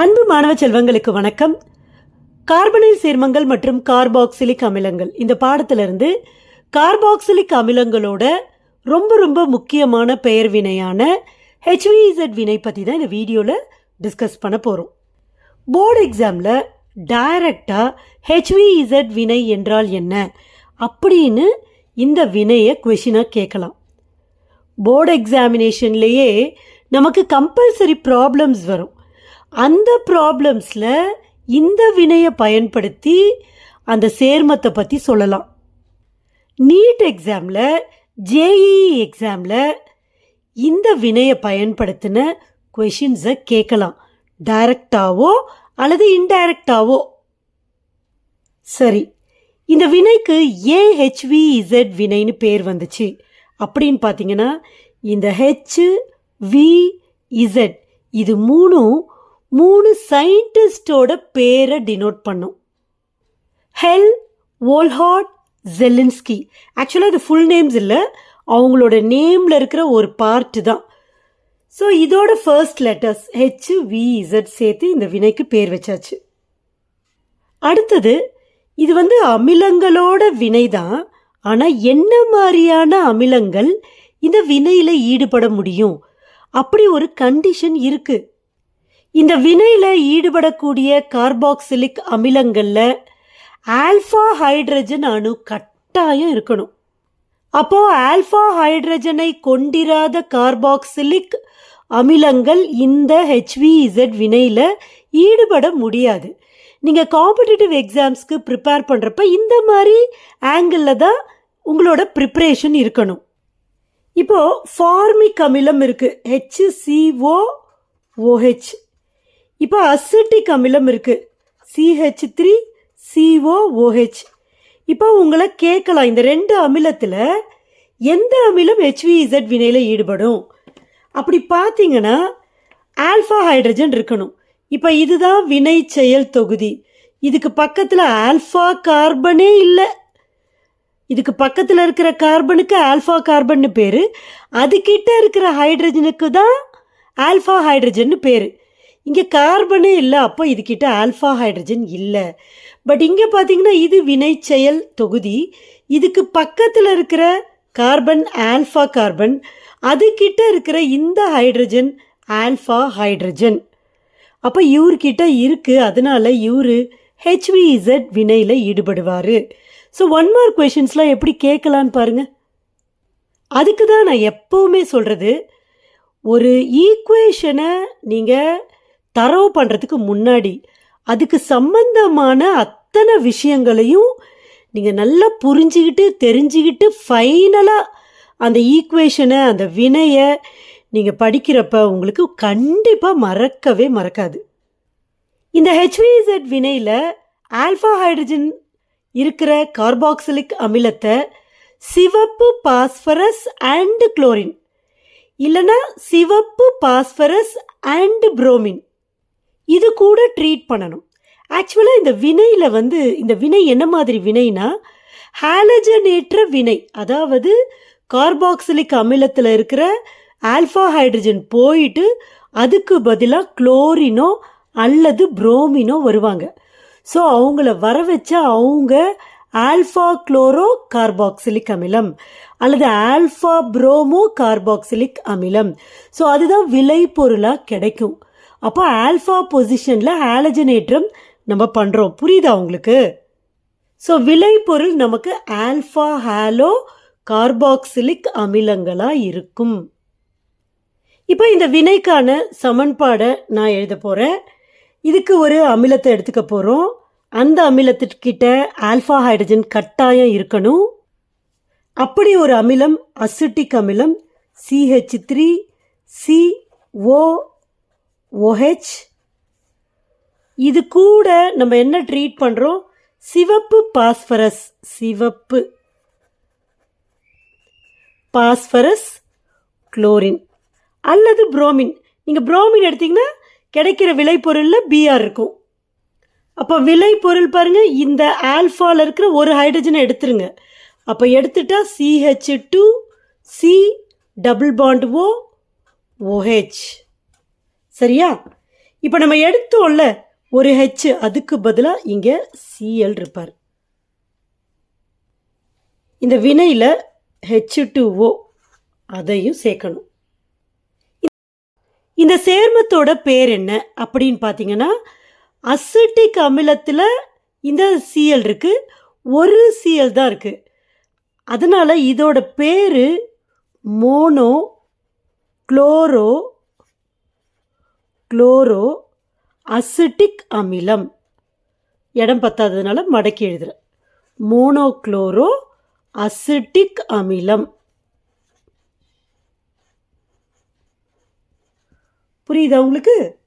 அன்பு மாணவ செல்வங்களுக்கு வணக்கம். கார்பனைல் சேர்மங்கள் மற்றும் கார்பாக்சிலிக் அமிலங்கள். இந்த பாடத்திலிருந்து கார்பாக்சிலிக் அமிலங்களோட ரொம்ப ரொம்ப முக்கியமான பெயர் வினையான ஹெச்விஇசட் வினை பற்றி தான் இந்த வீடியோவில் டிஸ்கஸ் பண்ண போகிறோம் போர்டு எக்ஸாமில் டைரக்டாக ஹெச்விஇசட் வினை என்றால் என்ன அப்படின்னு இந்த வினையை கொஷினாக கேட்கலாம். போர்டு எக்ஸாமினேஷன்லேயே நமக்கு கம்பல்சரி ப்ராப்ளம்ஸ் வரும். அந்த ப்ராப்ளம்ஸில் இந்த வினையை பயன்படுத்தி அந்த சேர்மத்தை பற்றி சொல்லலாம். நீட் எக்ஸாமில் ஜேஇஇ எக்ஸாமில் இந்த வினையை பயன்படுத்தின கொஷின்ஸை கேட்கலாம். டைரக்டாவோ அல்லது இன்டைரக்டாவோ சரி இந்த வினைக்கு ஏன் ஹெச்விஇசட் வினைன்னு பேர் வந்துச்சு. அப்படின்னு பார்த்தீங்கன்னா இந்த ஹெச் வி இசட் இது மூணும் மூணு சயின்டிஸ்டோட பேரை டினோட் பண்ணும். ஹெல் வோல்ஹாட் ஜெலின்ஸ்கி ஆக்சுவலாக இது ஃபுல் நேம்ஸ் இல்லை. அவங்களோட நேமில் இருக்கிற ஒரு பார்ட்டு தான். ஸோ இதோட first letters H V Z சேர்த்து இந்த வினைக்கு பேர் வச்சாச்சு. அடுத்தது இது வந்து அமிலங்களோட வினை தான். ஆனால் என்ன மாதிரியான அமிலங்கள் இந்த வினையில் ஈடுபட முடியும்? அப்படி ஒரு கண்டிஷன் இருக்குது இந்த வினையில் ஈடுபடக்கூடிய கார்பாக்சிலிக் அமிலங்களில் ஆல்ஃபா ஹைட்ரஜன் அணு கட்டாயம் இருக்கணும். அப்போ ஆல்ஃபா ஹைட்ரஜனை கொண்டிராத கார்பாக்சிலிக் அமிலங்கள் இந்த ஹெச்விஇசட் வினையில் ஈடுபட முடியாது. நீங்கள் காம்படிட்டிவ் எக்ஸாம்ஸ்க்கு ப்ரிப்பேர் பண்ணுறப்ப இந்த மாதிரி ஆங்கிளில் தான் உங்களோட ப்ரிப்ரேஷன் இருக்கணும். இப்போது ஃபார்மிக் அமிலம் இருக்குது ஹெச்சிஓ ஓஹெச் இப்போ அசிட்டிக் அமிலம் இருக்குது சிஹெச் த்ரீ சிஓஓஹெச் இப்போ உங்களை கேட்கலாம் இந்த ரெண்டு அமிலத்தில் எந்த அமிலம் ஹெச்விஇசட் வினையில் ஈடுபடும்? அப்படி பார்த்தீங்கன்னா ஆல்ஃபா ஹைட்ரஜன் இருக்கணும். இப்போ இதுதான் வினை செயல் தொகுதி. இதுக்கு பக்கத்தில் ஆல்ஃபா கார்பனே இல்லை. இதுக்கு பக்கத்தில் இருக்கிற கார்பனுக்கு ஆல்ஃபா கார்பன்னு பேர். அதுக்கிட்ட இருக்கிற ஹைட்ரஜனுக்கு தான் ஆல்ஃபா ஹைட்ரஜன் பேர். இங்கே கார்பனே இல்லை அப்போ இதுக்கிட்ட ஆல்ஃபா ஹைட்ரஜன் இல்லை. பட் இங்கே பார்த்தீங்கன்னா இது வினை செயல் தொகுதி. இதுக்கு பக்கத்தில் இருக்கிற கார்பன் ஆல்ஃபா கார்பன் அதுக்கிட்ட இருக்கிற இந்த ஹைட்ரஜன் ஆல்ஃபா ஹைட்ரஜன். அப்போ இவர்கிட்ட இருக்குது அதனால இவர் ஹெச்விஇசட் வினையில் ஈடுபடுவார். ஸோ ஒன் மார்க் கொஷின்ஸ்லாம் எப்படி கேட்கலான்னு பாருங்கள் அதுக்கு தான் நான் எப்போவுமே சொல்கிறது ஒரு ஈக்குவேஷனை நீங்கள் தரவு பண்ணுறதுக்கு முன்னாடி அதுக்கு சம்பந்தமான அத்தனை விஷயங்களையும் நீங்கள் நல்லா புரிஞ்சுக்கிட்டு தெரிஞ்சுக்கிட்டு ஃபைனலாக அந்த ஈக்குவேஷனை அந்த வினையை நீங்கள் படிக்கிறப்ப உங்களுக்கு கண்டிப்பாக மறக்கவே மறக்காது. இந்த ஹெச்விஇசட் வினையில் ஆல்ஃபா ஹைட்ரஜன் இருக்கிற கார்பாக்சிலிக் அமிலத்தை சிவப்பு பாஸ்பரஸ் அண்டு குளோரின் இல்லைன்னா சிவப்பு பாஸ்பரஸ் அண்டு புரோமின் இது கூட ட்ரீட் பண்ணணும். ஆக்சுவலாக இந்த வினையில் வந்து இந்த வினை என்ன மாதிரி வினைனா ஹாலஜனேற்ற வினை அதாவது கார்பாக்சிலிக் அமிலத்தில் இருக்கிற ஆல்ஃபா ஹைட்ரஜன் போயிட்டு அதுக்கு பதிலாக குளோரினோ அல்லது புரோமினோ வருவாங்க. ஸோ அவங்கள வர வச்சா அவங்க ஆல்ஃபா குளோரோ கார்பாக்சிலிக் அமிலம் அல்லது ஆல்ஃபா புரோமோ கார்பாக்சிலிக் அமிலம். ஸோ அதுதான் விளைபொருளாக கிடைக்கும். அப்போ ஆல்ஃபா பொசிஷனில் ஆலஜனேற்றம் நம்ம பண்ணுறோம் புரியுதா உங்களுக்கு? ஸோ விளைபொருள் நமக்கு ஆல்ஃபா ஹாலோ கார்பாக்சிலிக் அமிலங்களாக இருக்கும். இப்போ இந்த வினைக்கான சமன்பாடை நான் எழுத போகிறேன் இதுக்கு ஒரு அமிலத்தை எடுத்துக்க போகிறோம் அந்த அமிலத்துக்கிட்ட ஆல்ஃபா ஹைட்ரஜன் கட்டாயம் இருக்கணும். அப்படி ஒரு அமிலம் அசிட்டிக் அமிலம் CH three C O OH இது கூட நம்ம என்ன ட்ரீட் பண்ணுறோம் சிவப்பு பாஸ்பரஸ் சிவப்பு. Phosphorus chlorine. அல்லது புரோமின். நீங்கள் புரோமின் எடுத்தீங்கன்னா கிடைக்கிற விளைபொருளில் பிஆர் இருக்கும். அப்போ விளைபொருள் பாருங்கள் இந்த ஆல்ஃபாவில் இருக்கிற ஒரு ஹைட்ரஜனை எடுத்துருங்க. அப்போ எடுத்துட்டா CH two C double bond O OH சரியா? இப்போ நம்ம எடுத்தோம்ல ஒரு ஹெச் அதுக்கு பதிலாக இங்கே சிஎல் இருப்பார். இந்த வினையில் ஹெச் டு ஓ அதையும் சேர்க்கணும். இந்த சேர்மத்தோட பேர் என்ன அப்படின்னு பார்த்தீங்கன்னா அசிட்டிக் அமிலத்தில் இந்த சிஎல் இருக்குது ஒரு சிஎல் தான் இருக்குது அதனால் இதோட பேர் மோனோ குளோரோ குளோரோ அசிட்டிக் அமிலம். இடம் பத்தாததுனால மடக்கி எழுதுறேன் மோனோக்ளோரோ அசிட்டிக் அமிலம். புரியுதா உங்களுக்கு?